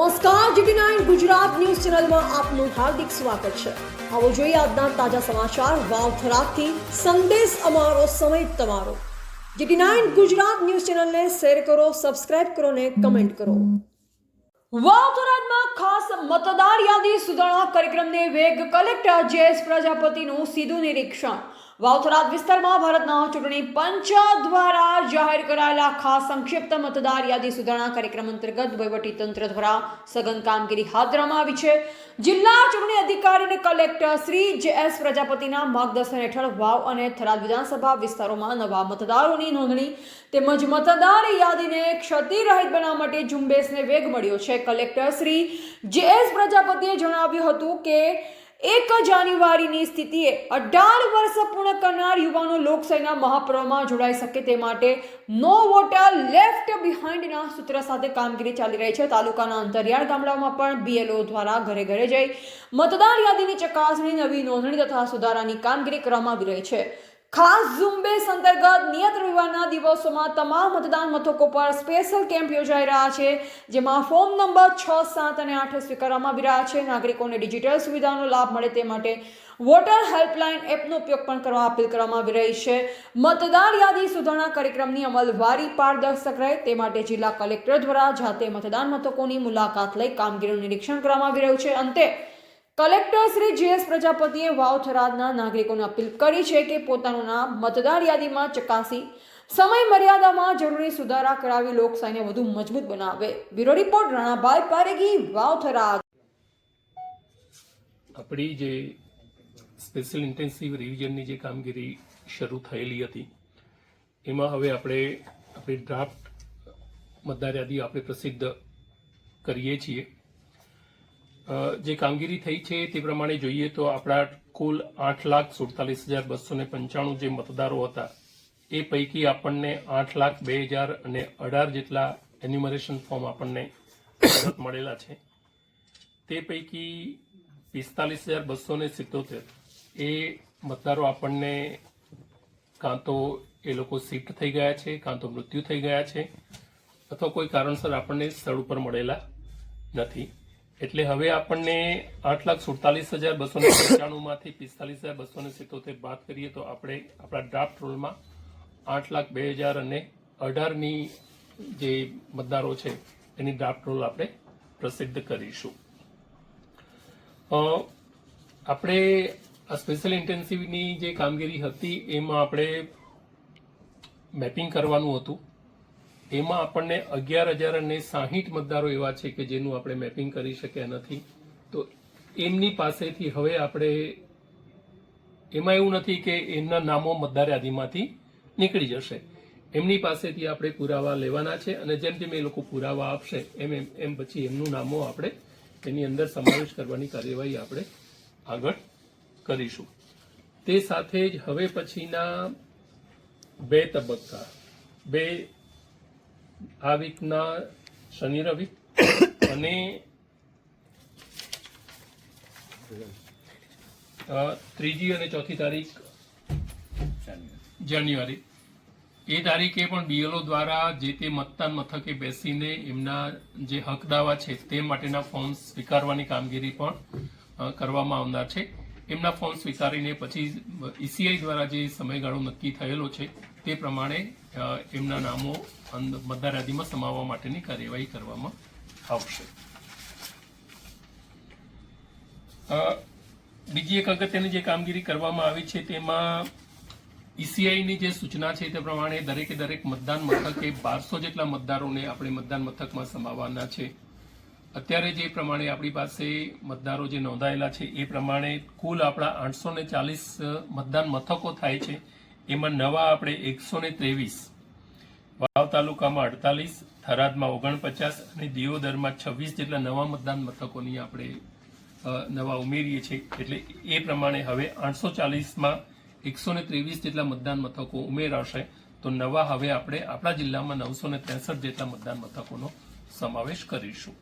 નમસ્કાર, GT nine Gujarat news ચેનલમાં આપનું હાર્દિક સ્વાગત છે. આવો જોઈએ આજના તાજા સમાચાર. વાવ થરાદથી સંદેશ અમારો, સમય તમારો. જીટી નાઇન ગુજરાત ન્યૂઝ ચેનલને શેર કરો, સબસ્ક્રાઇબ કરો ને કમેન્ટ કરો. વાવ થરાદમાં ખાસ મતદાર યાદી સુધારણા કાર્યક્રમને વેગ કલેક્ટર જેએસ પ્રજાપતિનું સીધું નિરીક્ષણ. વાવથરાદ વિસ્તારમાં ભારતના ચૂંટણી પંચ દ્વારા જાહેર કરાયેલા ખાસ સંક્ષિપ્ત મતદાર યાદી સુધારણા કાર્યક્રમ અંતર્ગત તંત્ર દ્વારા સઘન કામગીરી હાથ ધરવામાં આવી છે. જિલ્લા ચૂંટણી અધિકારી અને કલેક્ટર શ્રી જે એસ પ્રજાપતિના માર્ગદર્શન હેઠળ વાવ અને થરાદ વિધાનસભા વિસ્તારોમાં નવા મતદારોની નોંધણી તેમજ મતદાર યાદીને ક્ષતિરહિત બનાવવા માટે ઝુંબેશને વેગ મળ્યો છે. કલેક્ટર શ્રી જે એસ પ્રજાપતિએ જણાવ્યું હતું કે એક જાન્યુઆરીની સ્થિતિએ અઢાર વર્ષ પૂર્ણ કરનાર યુવાનો લોકશાહીના મહાપર્વમાં જોડાઈ શકે તે માટે નો વોટર લેફ્ટ બિહાઇન્ડના સૂત્ર સાથે કામગીરી ચાલી રહી છે. તાલુકાના અંતરિયાળ ગામડાઓમાં પણ બીએલઓ દ્વારા ઘરે ઘરે જઈ મતદાર યાદીની ચકાસણી, નવી નોંધણી તથા સુધારાની કામગીરી કરવામાં આવી રહી છે. ખાસ ઝુંબેશ અંતર્ગત નિયત રવિવારના દિવસોમાં તમામ મતદાન મથકો પર સ્પેશિયલ કેમ્પ યોજાઈ રહ્યા છે, જેમાં ફોર્મ નંબર છ, સાત અને આઠ સ્વીકારવામાં આવી રહ્યા છે. નાગરિકોને ડિજિટલ સુવિધાનો લાભ મળે તે માટે વોટર હેલ્પલાઇન એપનો ઉપયોગ પણ કરવા અપીલ કરવામાં આવી રહી છે. મતદાર યાદી સુધારણા કાર્યક્રમની અમલવારી પારદર્શક રહે તે માટે જિલ્લા કલેક્ટર દ્વારા જાતે મતદાન મથકોની મુલાકાત લઈ કામગીરીનું નિરીક્ષણ કરવામાં આવી રહ્યું છે. અંતે કલેક્ટર શ્રી જેએસ પ્રજાપતિએ વાવ થરાદના નાગરિકોને અપીલ કરી છે કે પોતાનું નામ મતદાર યાદીમાં ચકાસી સમય મર્યાદામાં જરૂરી સુધારા કરાવી લોકશાહીને વધુ મજબૂત બનાવે. Bureau report Ranabhai Paregi, Vav Tharad. આપણી જે સ્પેશિયલ ઇન્ટેન્સિવ રિવિઝનની જે કામગીરી શરૂ થયેલી હતી, એમાં હવે આપણે આપણી ડ્રાફ્ટ મતદાર યાદી આપણે પ્રસિદ્ધ કરીએ છીએ. જે કામગીરી થઈ છે તે પ્રમાણે જોઈએ તો આપણા કુલ આઠ લાખ સુડતાલીસ હજાર બસો ને પંચાણું જે મતદારો હતા, એ પૈકી આપણને આઠ લાખ બે હજાર અને અઢાર જેટલા એન્યુમરેશન ફોર્મ આપણને મળેલા છે. તે પૈકી પિસ્તાલીસ હજાર બસો ને સિત્તોતેર એ મતદારો આપણને કાં તો એ લોકો શિફ્ટ થઈ ગયા છે, કાં તો મૃત્યુ થઈ ગયા છે, અથવા કોઈ કારણસર આપણને સ્થળ ઉપર મળેલા નથી. એટલે હવે આપણને આઠ લાખ સુડતાલીસ હજાર બસો ને પંચાણુંમાંથી પિસ્તાલીસ હજાર બસો ને સિત્તોતેર બાદ કરીએ તો આપણે આપણા ડ્રાફ્ટ રોલમાં આઠ લાખ બે હજાર અને અઢારની જે મતદારો છે, એની ડ્રાફ્ટ રોલ આપણે પ્રસિદ્ધ કરીશું. આપણે આ સ્પેશિયલ ઇન્ટેન્સિવની જે કામગીરી હતી, એમાં આપણે મેપિંગ કરવાનું હતું. એમાં આપણને અગિયાર હજાર અને સાહીઠ મતદારો એવા છે કે જેનું આપણે મેપિંગ કરી શક્યા નથી. તો એમની પાસેથી હવે આપણે એમાં એવું નથી કે એમના નામો મતદાર યાદીમાંથી નીકળી જશે. એમની પાસેથી આપણે પુરાવા લેવાના છે અને જેમ જેમ એ લોકો પુરાવા આપશે, એમ એમ એમ પછી એમનું નામો આપણે એની અંદર સમાવેશ કરવાની કાર્યવાહી આપણે આગળ કરીશું. તે સાથે જ હવે પછીના બે તબક્કા, બે આ વીકના શનિ રવિ અને ત્રીજી અને ચોથી તારીખ જાન્યુઆરી. એ તારીખે પણ બીએલઓ દ્વારા જે તે મતદાન મથકે બેસીને એમના જે હક દાવા છે તે માટેના ફોર્મ સ્વીકારવાની કામગીરી પણ કરવામાં આવનાર છે. એમના ફોર્મ સ્વીકારીને પછી ઈસીઆઈ દ્વારા જે સમયગાળો નક્કી થયેલો છે તે પ્રમાણે એમના નામો મતદાર યાદીમાં સમાવવા માટેની કાર્યવાહી કરવામાં આવશે. બીજી એક અગત્યની જે કામગીરી કરવામાં આવી છે તેમાં ઈસીઆઈની જે સૂચના છે તે પ્રમાણે દરેકે દરેક મતદાન મથકે બારસો જેટલા મતદારોને આપણે મતદાન મથકમાં સમાવવાના છે. અત્યારે જે પ્રમાણે આપણી પાસે મતદારો જે નોંધાયેલા છે એ પ્રમાણે કુલ આપણા આઠસો ને ચાલીસ મતદાન મથકો થાય છે. એમાં નવા આપણે એકસો ને ત્રેવીસ, વાવ તાલુકામાં અડતાલીસ, થરાદમાં ઓગણપચાસ અને દિયોદરમાં છવ્વીસ જેટલા નવા મતદાન મથકોની આપણે નવા ઉમેરીએ છીએ. એટલે એ પ્રમાણે હવે આઠસો ચાલીસમાં એકસો ને ત્રેવીસ જેટલા મતદાન મથકો ઉમેરાશે. તો નવા હવે આપણે આપણા જિલ્લામાં નવસો ને ત્રેસઠ જેટલા મતદાન મથકોનો સમાવેશ કરીશું.